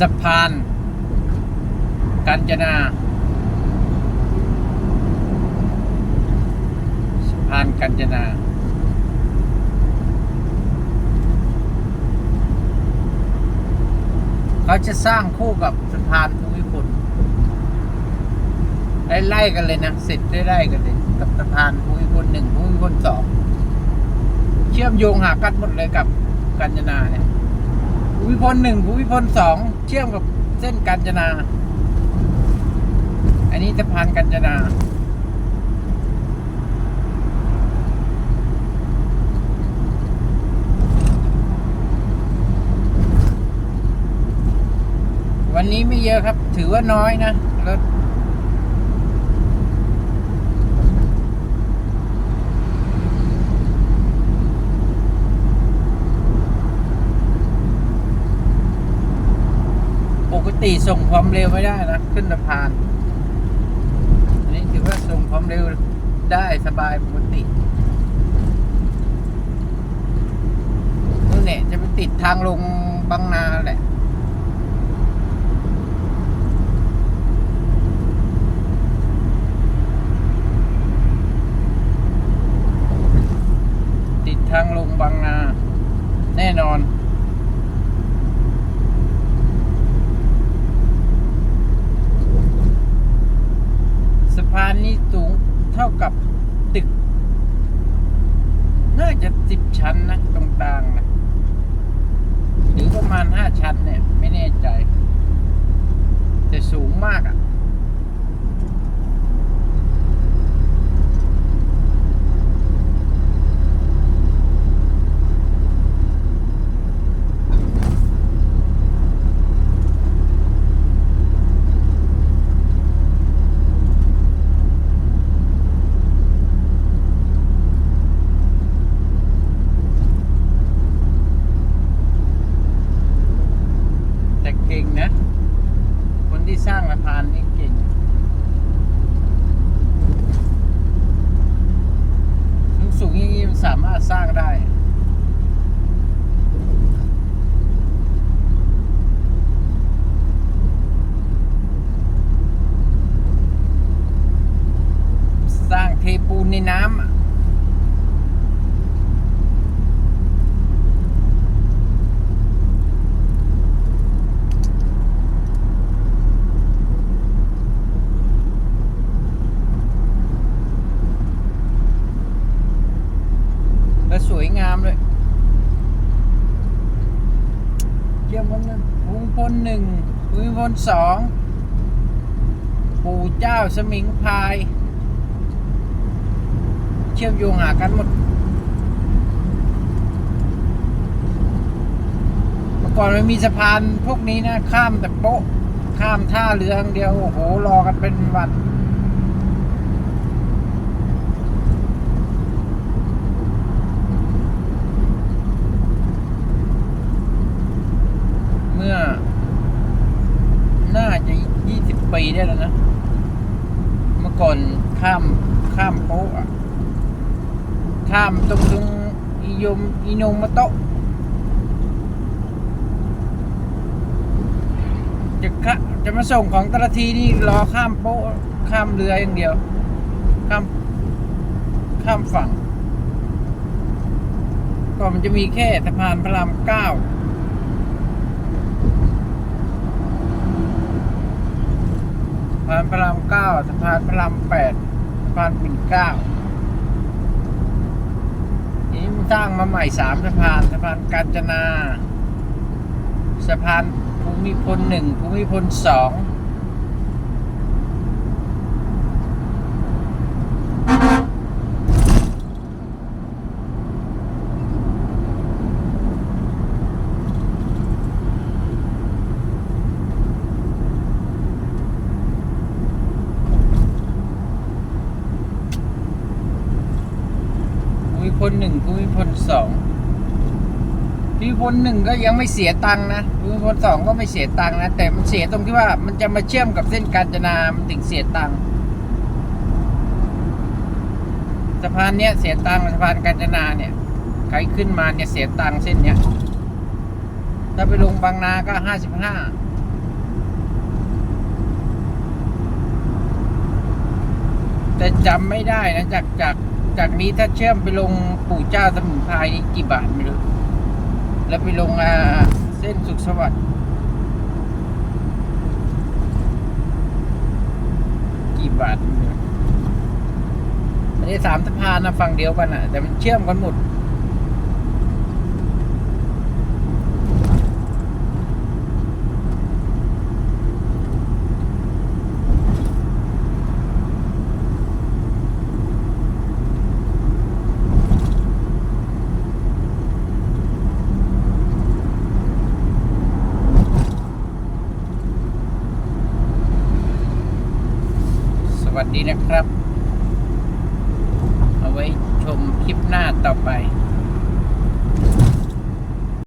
สะพานกาญจนาสะพานกาญจนาเขาจะสร้างคู่กับสะพานภูมิพลไล่ๆกันเลยนะเสร็จไล่ๆกันเลย กับสะพานภูมิพลหนึ่งภูมิพลสองเชื่อมโยงหากันหมดเลยกับกาญจนาเนี่ย ภูมิพลหนึ่งภูมิพลสองเชื่อมกับเส้นกาญจนา อันนี้สะพานกาญจนาวันนี้ไม่เยอะครับ ถือว่าน้อยนะรถ ติส่งความเร็วไม่ได้นะ ขึ้นสะพาน อันนี้ถือว่าส่งความเร็วได้สบายปกตินู่นเนี่ยจะไปติดทางลงบางนาแหละติดทางลงบางนา แน่นอน สะพานนี้สูงเท่ากับตึก น่าจะสิบชั้นนะตรงกลางนะหรือประมาณห้าชั้นเนี่ย ไม่แน่ใจ แต่สูงมากอะต่เก่งนะ คนที่สร้างสะพานนี่เก่ง สูงสูงๆอย่างนี้มันสามารถสร้างได้ สร้างเทปู น้ำและสวยงามเลย เยี่ยมมันนะภูมิพลหนึ่งภูมิพลสอง ปู่เจ้าสมิงพราย ชื่อมโยงหากันหมดเมื่อก่อนมันมีสะพานพวกนี้นะ ข้ามแต่โป๊ะ ข้ามท่าเรืออย่างเดียว โอ้โห รอกันเป็นวันเมื่อ น่าจะยี่สิบปีได้แล้วนะ เมื่อก่อนข้ามข้ามโป๊ะอะ ข้ามตรงตรงอิยมอินงมาโตะจะข้าจะมาส่งของแตละทีนี่รอข้ามโป๊ะข้ามเรืออย่างเดียว ข้ามข้ามฝั่งก็มันจะมีแค่สะพานพระรามเก้าสะพานพระรามเก้าสะพานพระรามแปดสะพานปิ่นเก้า สร้างมาใหม่สามสะพานสะพานกาญจนา สะพานภูมิพลหนึ่งภูมิพลสอง พลหนึ่งภูมิพลสองภูมิพลหนึ่งก็ยังไม่เสียตังค์นะภูมิพลสองก็ไม่เสียตังค์นะ แต่มันเสียตรงที่ว่ามันจะมาเชื่อมกับเส้นกาญจนา มันถึงเสียตังค์สะพานเนี้ยเสียตังค์สะพานกาญจนาเนี่ยใครขึ้นมาเนี่ยเสียตังค์เส้นเนี้ยถ้าไปลงบางนาก็ห้าสิบห้าแต่จำไม่ได้นะจากจาก จากนี้ถ้าเชื่อมไปลงปู่เจ้าสมุนไพรนี่กี่บาทไม่รู้ แล้วไปลงอ่าเส้นสุขสวัสดิ์กี่บาทไม่รู้ได้สามสะพานนะฝั่งเดียวกันอะ แต่มันเชื่อมกันหมด วัสดีนะครับ เอาไว้ชมคลิปหน้าต่อไป